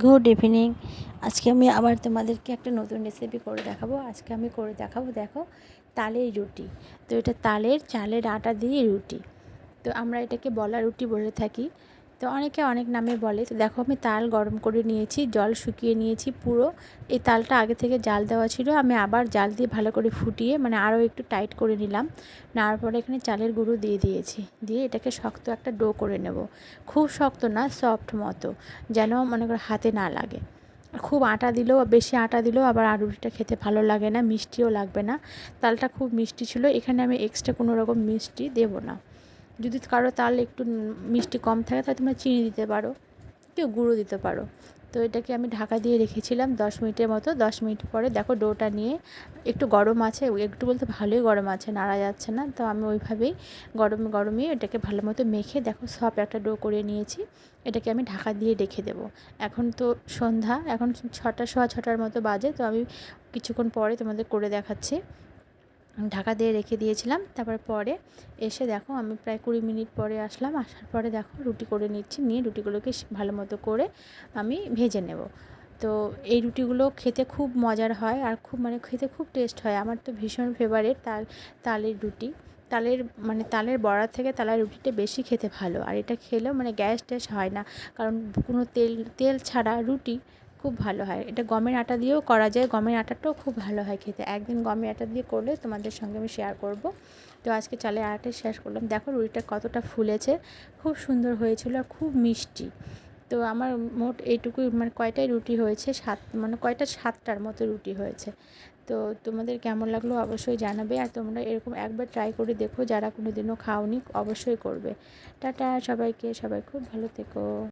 Good evening আজকে আমি আবার তোমাদেরকে একটা নতুন রেসিপি করে দেখাবো। আজকে আমি করে দেখাবো, দেখো, তালের রুটি। তো এটা তালের চালের আটা দিয়ে রুটি। তো আমরা এটাকে বলা রুটি বলে থাকি। তো অনেকে অনেক নামে বলে, তো দেখো আমি তাল গরম করে নিয়েছি, জল শুকিয়ে নিয়েছি পুরো। এই তালটা আগে থেকে জাল দেওয়া ছিল, আমি আবার জাল দিয়ে ভালো করে ফুটিয়ে মানে আরও একটু টাইট করে নিলাম। নেওয়ার পরে এখানে চালের গুঁড়ো দিয়ে দিয়েছি, দিয়ে এটাকে শক্ত একটা ডো করে নেব। খুব শক্ত না, সফট মতো, যেন মনে করো হাতে না লাগে। খুব আটা দিলেও, বেশি আটা দিলেও আবার আর খেতে ভালো লাগে না, মিষ্টিও লাগবে না। তালটা খুব মিষ্টি ছিল, এখানে আমি এক্সট্রা কোনো রকম মিষ্টি দেবো না। যদি কারও তাল একটু মিষ্টি কম থাকে, তাহলে তোমরা চিনি দিতে পারো, কেউ গুঁড়ো দিতে পারো। তো এটাকে আমি ঢাকা দিয়ে রেখেছিলাম দশ মিনিটের মতো। দশ মিনিট পরে দেখো ডোটা নিয়ে একটু গরম আছে একটু বলতে ভালোই গরম আছে, নাড়া যাচ্ছে না। তো আমি ওইভাবেই গরম গরমে এটাকে ভালো মতো মেখে দেখো সব একটা ডো করে নিয়েছি, এটাকে আমি ঢাকা দিয়ে রেখে দেবো। এখন তো সন্ধ্যা, এখন ছটা, সোয়া ছটার মতো বাজে, তো আমি কিছুক্ষণ পরে তোমাদের করে দেখাচ্ছি। ঢাকা দিয়ে রেখে দিয়েছিলাম। তারপর পরে এসে দেখো আমি প্রায় কুড়ি মিনিট পরে আসলাম। আসার পরে দেখো রুটি করে নিচ্ছি, নিয়ে রুটিগুলোকে ভালো মতো করে আমি ভেজে নেব। তো এই রুটিগুলো খেতে খুব মজার হয় আর খুব মানে খেতে খুব টেস্ট হয়। আমার তো ভীষণ ফেভারিট তাল তালের রুটি। তালের মানে তালের বড়া থেকে তালের রুটিটা বেশি খেতে ভালো। আর এটা খেলেও মানে গ্যাস ট্যাস হয় না। কারণ কোনো তেল তেল ছাড়া রুটি খুব ভালো হয়। এটা গমের আটা দিয়েও করা যায়। গমের আটাটাও খুব ভালো হয় খেতে। একদিন গমের আটা দিয়ে করলে তোমাদের সঙ্গে আমি শেয়ার করব। তো আজকে চালের আটা শেয়ার করলাম। দেখো রুটিটা কতটা ফুলেছে। খুব সুন্দর হয়েছিল আর খুব মিষ্টি। তো আমার মোট এইটুকুই মানে কয়টাই রুটি হয়েছে? সাত মানে কয়টা? সাতটার মতো রুটি হয়েছে। তো তোমাদের কেমন লাগল অবশ্যই জানাবে। আর তোমরা এরকম একবার ট্রাই করে দেখো। যারা কোনো দিনও খাওনি, অবশ্যই করবে। টাটা সবাইকে। সবাই খুব ভালো থেকো।